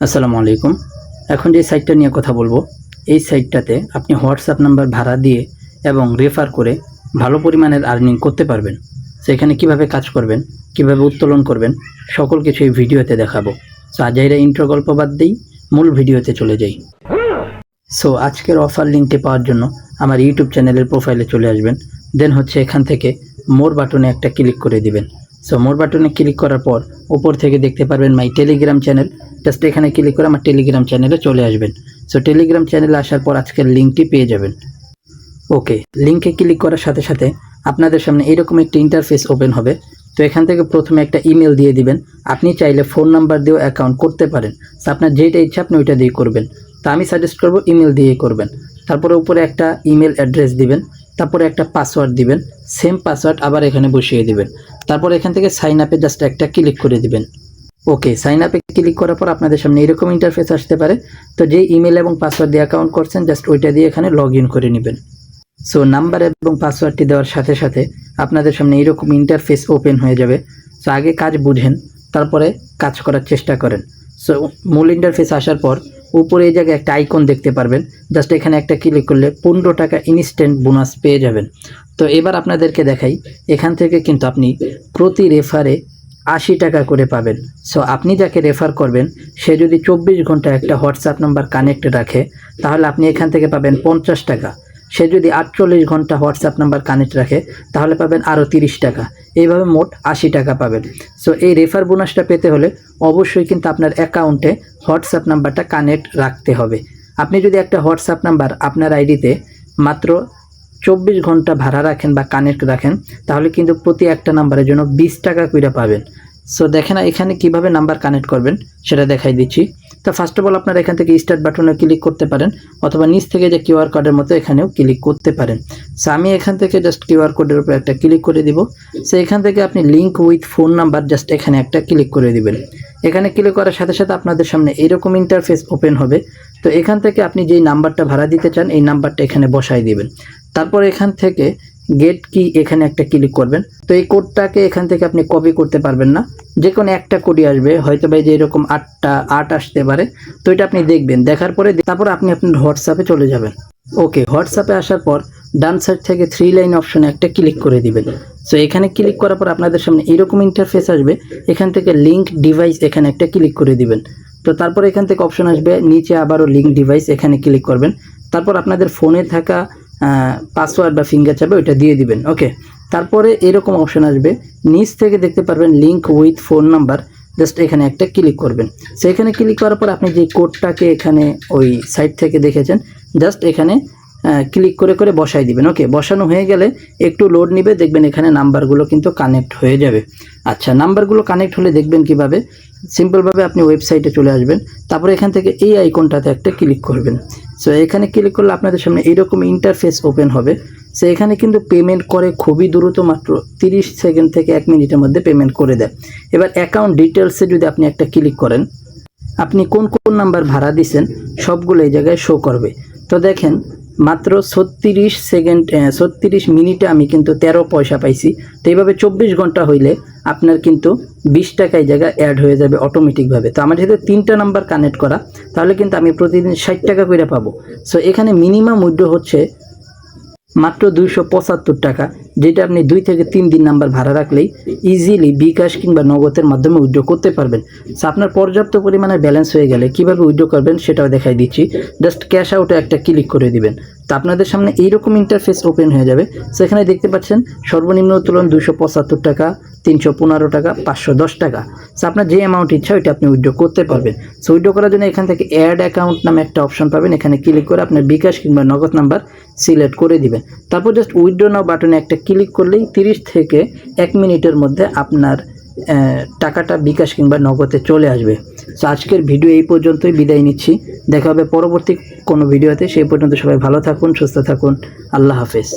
আসসালামু আলাইকুম। এখন যে সাইটটা নিয়ে কথা বলব, এই সাইটটাতে আপনি হোয়াটসঅ্যাপ নাম্বার ভাড়া দিয়ে এবং রেফার করে ভালো পরিমাণের আর্নিং করতে পারবেন। সেখানে কীভাবে কাজ করবেন, কীভাবে উত্তোলন করবেন, সকল কিছু এই ভিডিওতে দেখাবো। সো আজাইরা ইন্ট্রো গল্প বাদ দিই, মূল ভিডিওতে চলে যাই। সো আজকের অফার লিঙ্কটি পাওয়ার জন্য আমার ইউটিউব চ্যানেলের প্রোফাইলে চলে আসবেন। দেন হচ্ছে এখান থেকে মোর বাটনে একটা ক্লিক করে দিবেন। সো মোর বাটনে ক্লিক করার পর উপর থেকে দেখতে পারবেন মাই টেলিগ্রাম চ্যানেল জাস্ট এখানে ক্লিক করে আমার টেলিগ্রাম চ্যানেলে চলে আসবেন। সো টেলিগ্রাম চ্যানেলে আসার পর আজকের লিঙ্কটি পেয়ে যাবেন। ওকে লিঙ্কে ক্লিক করার সাথে সাথে আপনাদের সামনে এরকম একটি ইন্টারফেস ওপেন হবে। তো এখান থেকে প্রথমে একটা ইমেল দিয়ে দিবেন। আপনি চাইলে ফোন নাম্বার দিয়েও অ্যাকাউন্ট করতে পারেন। তো আপনার যেটা ইচ্ছা আপনি ওইটা দিয়ে করবেন। তো আমি সাজেস্ট করব ইমেল দিয়ে করবেন। তারপরে উপরে একটা ইমেল অ্যাড্রেস দিবেন। তারপরে একটা পাসওয়ার্ড দিবেন। সেম পাসওয়ার্ড আবার এখানে বসিয়ে দিবেন। তারপর এখান থেকে সাইন আপে জাস্ট একটা ক্লিক করে দিবেন। ওকে সাইন আপে ক্লিক করার পর আপনাদের সামনে এরকম ইন্টারফেস আসতে পারে। তো যে ইমেল এবং পাসওয়ার্ড দিয়ে অ্যাকাউন্ট করছেন জাস্ট ওইটা দিয়ে এখানে লগ ইন করে নেবেন। সো নাম্বার এবং পাসওয়ার্ডটি দেওয়ার সাথে সাথে আপনাদের সামনে এরকম ইন্টারফেস ওপেন হয়ে যাবে। সো আগে কাজ বুঝেন, তারপরে কাজ করার চেষ্টা করেন। সো মূল ইন্টারফেস আসার পর উপরে এই জায়গায় একটা আইকন দেখতে পারবেন। জাস্ট এখানে একটা ক্লিক করলে পনেরো টাকা ইনস্ট্যান্ট বোনাস পেয়ে যাবেন। তো এবার আপনাদেরকে দেখাই, এখান থেকে কিন্তু আপনি প্রতি রেফারে আশি টাকা করে পাবেন। সো আপনি যাকে রেফার করবেন, সে যদি চব্বিশ ঘণ্টা একটা হোয়াটসঅ্যাপ নাম্বার কানেক্ট রাখে, তাহলে আপনি এখান থেকে পাবেন পঞ্চাশ টাকা। সে যদি আটচল্লিশ ঘণ্টা হোয়াটসঅ্যাপ নাম্বার কানেক্ট রাখে, তাহলে পাবেন আরও তিরিশ টাকা। এইভাবে মোট আশি টাকা পাবেন। সো এই রেফার বোনাসটা পেতে হলে অবশ্যই কিন্তু আপনার অ্যাকাউন্টে হোয়াটসঅ্যাপ নাম্বারটা কানেক্ট রাখতে হবে। আপনি যদি একটা হোয়াটসঅ্যাপ নাম্বার আপনার আইডিতে মাত্র চব্বিশ ঘণ্টা ভাড়া রাখেন বা কানেক্ট রাখেন, তাহলে কিন্তু প্রতি একটা নাম্বারের জন্য বিশ টাকা করে পাবেন। সো দেখেন এখানে কীভাবে নাম্বার কানেক্ট করবেন, সেটা দেখাই দিচ্ছি। তো ফার্স্ট অফ অল আপনারা এখান থেকে স্টার্ট বাটনে ক্লিক করতে পারেন, অথবা নিচ থেকে যে কিউআর কোডের মতো এখানেও ক্লিক করতে পারেন। সো আমি এখান থেকে জাস্ট কিউআর কোডের উপর একটা ক্লিক করে দিব। সো এখান থেকে আপনি link with phone number just এখানে একটা ক্লিক করে দিবেন। এখানে ক্লিক করার সাথে সাথে আপনাদের সামনে এরকম ইন্টারফেস ওপেন হবে। তো এখান থেকে আপনি যেই নাম্বারটা ভাড়া দিতে চান, এই নাম্বারটা এখানে বসাই দিবেন। তারপর এখান থেকে গেট কি এখানে একটা ক্লিক করবেন। তো এই কোডটাকে এখান থেকে আপনি কপি করতে পারবেন না। যে কোনো একটা কোডই আসবে, হয়তো বা যে এরকম আটটা, আট আসতে পারে। তো এটা আপনি দেখবেন, দেখার পরে তারপর আপনি আপনার হোয়াটসঅ্যাপে চলে যাবেন। ওকে হোয়াটসঅ্যাপে আসার পর ডান সাইড থেকে থ্রি লাইন অপশনে একটা ক্লিক করে দিবেন। সো এখানে ক্লিক করার পর আপনাদের সামনে এরকম ইন্টারফেস আসবে। এখান থেকে লিঙ্ক ডিভাইস এখানে একটা ক্লিক করে দিবেন। তো তারপর এখান থেকে অপশন আসবে, নিচে আবারও লিঙ্ক ডিভাইস এখানে ক্লিক করবেন। তারপর আপনাদের ফোনে থাকা পাসওয়ার্ড বা ফিঙ্গার চাপে ওইটা দিয়ে দিবেন ওকে তারপরে এরকম অপশন আসবে, নিচ থেকে দেখতে পারবেন link with phone number just এখানে একটা ক্লিক করবেন। সেখানে ক্লিক করার পর আপনি যে কোডটাকে এখানে ওই সাইট থেকে দেখেছেন জাস্ট এখানে ক্লিক করে করে বসাই দিবেন ওকে বসানো হয়ে গেলে একটু লোড নিবে, দেখবেন এখানে নাম্বারগুলো কিন্তু কানেক্ট হয়ে যাবে। আচ্ছা নাম্বারগুলো কানেক্ট হলে দেখবেন কীভাবে? সিম্পলভাবে আপনি ওয়েবসাইটে চলে আসবেন, তারপরে এখান থেকে এই আইকনটাতে একটা ক্লিক করবেন। সো এখানে ক্লিক করলে আপনাদের সামনে এইরকম ইন্টারফেস ওপেন হবে। সো এখানে কিন্তু পেমেন্ট করে খুবই দ্রুত মাত্র তিরিশ সেকেন্ড থেকে এক মিনিটের মধ্যে পেমেন্ট করে দেয়। এবার অ্যাকাউন্ট ডিটেলসে যদি আপনি একটা ক্লিক করেন, আপনি কোন কোন নাম্বার ভাড়া দিছেন, সবগুলো এই জায়গায় শো করবে। তো দেখেন মাত্র ছত্রিশ সেকেন্ড ছত্রিশ মিনিটে আমি কিন্তু তেরো পয়সা পাইছি। তো এইভাবে চব্বিশ ঘণ্টা হইলে আপনার কিন্তু বিশ টাকায় জায়গা অ্যাড হয়ে যাবে অটোমেটিকভাবে তো আমার যেহেতু তিনটা নাম্বার কানেক্ট করা, তাহলে কিন্তু আমি প্রতিদিন ষাট টাকা করে পাবো। সো এখানে মিনিমাম উইড্রো হচ্ছে মাত্র দুইশো পঁচাত্তর টাকা। যেটা আপনি দুই থেকে তিন দিন নাম্বার ভাড়া রাখলেই ইজিলি বিকাশ কিংবা নগদের মাধ্যমে উইড্রো করতে পারবেন। সো আপনার পর্যাপ্ত পরিমাণে ব্যালেন্স হয়ে গেলে কীভাবে উইড্রো করবেন সেটাও দেখাই দিচ্ছি। জাস্ট ক্যাশ আউটে একটা ক্লিক করে দিবেন। তো আপনাদের সামনে এইরকম ইন্টারফেস ওপেন হয়ে যাবে। সেখানে দেখতে পাচ্ছেন সর্বনিম্ন উত্তোলন দুশো পঁচাত্তর টাকা তিনশো পনেরো টাকা, পাঁচশো দশ টাকা। সো আপনার যে অ্যামাউন্ট ইচ্ছা ওইটা আপনি উইড্রো করতে পারবেন। সো উইড্রো করার জন্য এখান থেকে অ্যাড অ্যাকাউন্ট নামে একটা অপশন পাবেন। এখানে ক্লিক করে আপনার বিকাশ কিংবা নগদ নাম্বার সিলেক্ট করে দিবেন। তারপর জাস্ট উইড্রো নাও বাটনে একটা ক্লিক করলেই তিরিশ থেকে এক মিনিটের মধ্যে আপনার টাকাটা বিকাশ কিংবা নগদে চলে আসবে। সো আজকের ভিডিও এই পর্যন্তই বিদায় নিচ্ছি। দেখা হবে পরবর্তী কোনো ভিডিওতে সেই পর্যন্ত সবাই ভালো থাকুন, সুস্থ থাকুন। আল্লাহ হাফেজ।